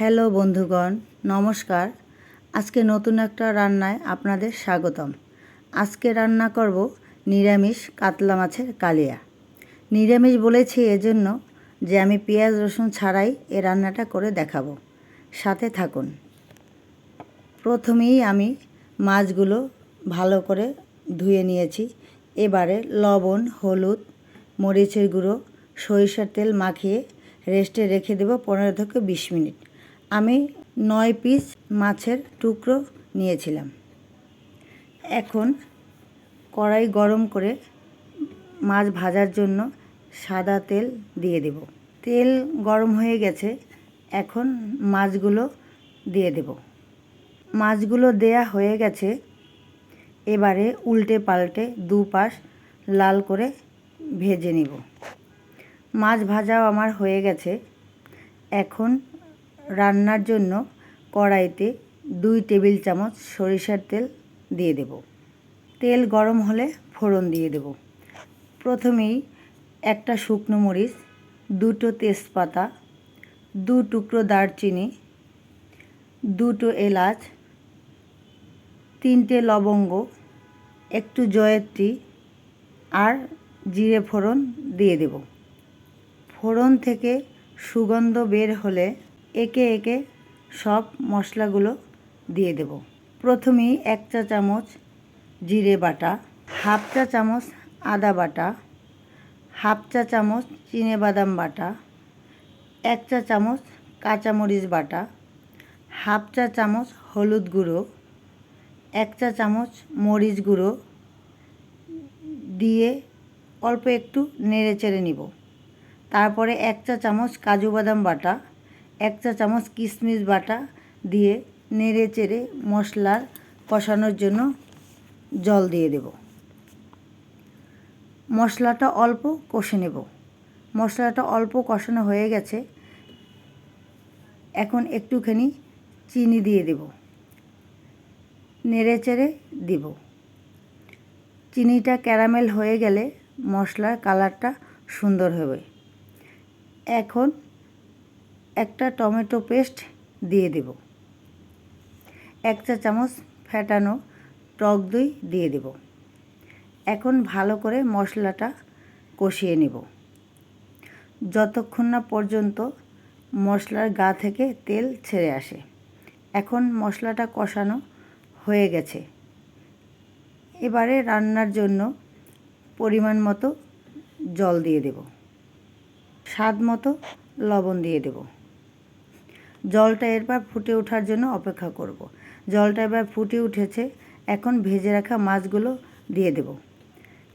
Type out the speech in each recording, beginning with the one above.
Hello বন্ধুগণ, নমস্কার। আজকে নতুন একটা রান্নায় আপনাদের স্বাগতম। আজকে রান্না করব নিরামিষ কাতলা মাছের কালিয়া। নিরামিষ বলেছি এজন্য যে আমি পেঁয়াজ, রসুন ছাড়াই এ রান্নাটা করে দেখাবো। সাথে থাকুন। প্রথমেই আমি মাছগুলো ভালো করে ধুয়ে নিয়েছি। এবারে লবণ, হলুদ, মরিচের গুঁড়ো, সরিষার তেল মাখিয়ে রেস্টে রেখে দেবো পনেরো থেকে বিশ মিনিট। আমি নয় পিস মাছের টুকরো নিয়েছিলাম। এখন কড়াই গরম করে মাছ ভাজার জন্য সাদা তেল দিয়ে দেব। তেল গরম হয়ে গেছে, এখন মাছগুলো দিয়ে দেব। মাছগুলো দেয়া হয়ে গেছে, এবারে উল্টে পাল্টে দু পাশ লাল করে ভেজে নিব। মাছ ভাজাও আমার হয়ে গেছে, এখন রান্নার জন্য কড়াইতে দুই টেবিল চামচ সরিষার তেল দিয়ে দেব। তেল গরম হলে ফোড়ন দিয়ে দেব। প্রথমেই একটা শুকনো মরিচ, দুটো তেজপাতা, দু টুকরো দারচিনি, দুটো এলাচ, তিনটে লবঙ্গ, একটু জয়ত্রী আর জিরে ফোড়ন দিয়ে দেব। ফোড়ন থেকে সুগন্ধ বের হলে একে একে সব মশলাগুলো দিয়ে দেব। প্রথমেই এক চা চামচ জিরে বাটা, হাফ চা চামচ আদা বাটা, হাফ চা চামচ চিনে বাদাম বাটা, এক চা চামচ কাঁচামরিচ বাটা, হাফ চা চামচ হলুদ গুঁড়ো, এক চা চামচ মরিচ গুঁড়ো দিয়ে অল্প একটু নেড়ে চেড়ে নিব। তারপরে এক চা চামচ কাজু বাদাম বাটা এক চা চামচ কিশমিশ বাটা দিয়ে নেড়ে চেড়ে মশলার কষানোর জন্য জল দিয়ে দেব। মশলাটা অল্প কষে নেব। মশলাটা অল্প কষানো হয়ে গেছে। এখন একটুখানি চিনি দিয়ে দেব। নেড়ে চেড়ে দিব। চিনিটা ক্যারামেল হয়ে গেলে মশলার কালারটা সুন্দর হবে। এখন একটা টমেটো পেস্ট দিয়ে দেব। এক চা চামচ ফ্যাটানো টক দই দিয়ে দেব। এখন ভালো করে মশলাটা কষিয়ে নেব। যতক্ষণ না পর্যন্ত মশলার গা থেকে তেল ছেড়ে আসে, এখন মশলাটা কষানো হয়ে গেছে। এবারে রান্নার জন্য পরিমাণ মতো জল দিয়ে দেব। স্বাদ মতো লবণ দিয়ে দেব। জলটা এরপর ফুটে ওঠার জন্য অপেক্ষা করব। জলটা এবার ফুটে উঠেছে, এখন ভেজে রাখা মাছগুলো দিয়ে দেব।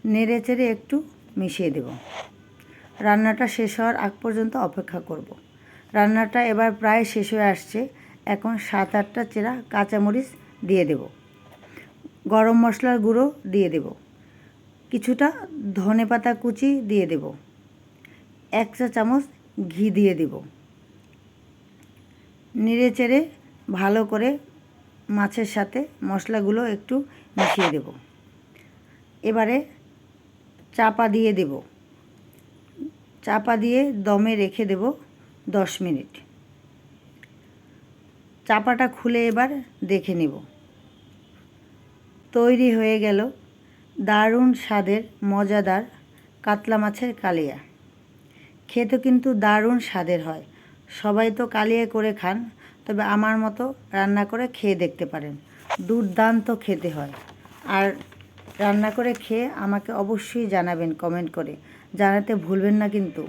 নেড়ে চেড়ে একটু মিশিয়ে দেব। রান্নাটা শেষ হওয়ার আগ পর্যন্ত অপেক্ষা করব। রান্নাটা এবার প্রায় শেষ হয়ে আসছে, এখন সাত আটটা চেরা কাঁচামরিচ দিয়ে দেব। গরম মশলার গুঁড়ো দিয়ে দেব। কিছুটা ধনে পাতা কুচি দিয়ে দেব। এক চা চামচ ঘি দিয়ে দেব। নেড়ে চেড়ে ভালো করে মাছের সাথে মশলাগুলো একটু মিশিয়ে দেব। এবারে চাপা দিয়ে দেব। চাপা দিয়ে দমে রেখে দেব দশ মিনিট। চাপাটা খুলে এবার দেখে নেব। তৈরি হয়ে গেল দারুণ স্বাদের, মজাদার কাতলা মাছের কালিয়া। খেতে কিন্তু দারুণ স্বাদের হয়। সবাই তো কালিয়ে করে খান, তবে আমার মতো রান্না করে খেয়ে দেখতে পারেন। দুর্দান্ত খেতে হয়। আর রান্না করে খেয়ে আমাকে অবশ্যই জানাবেন কমেন্ট করে। জানাতে ভুলবেন না কিন্তু।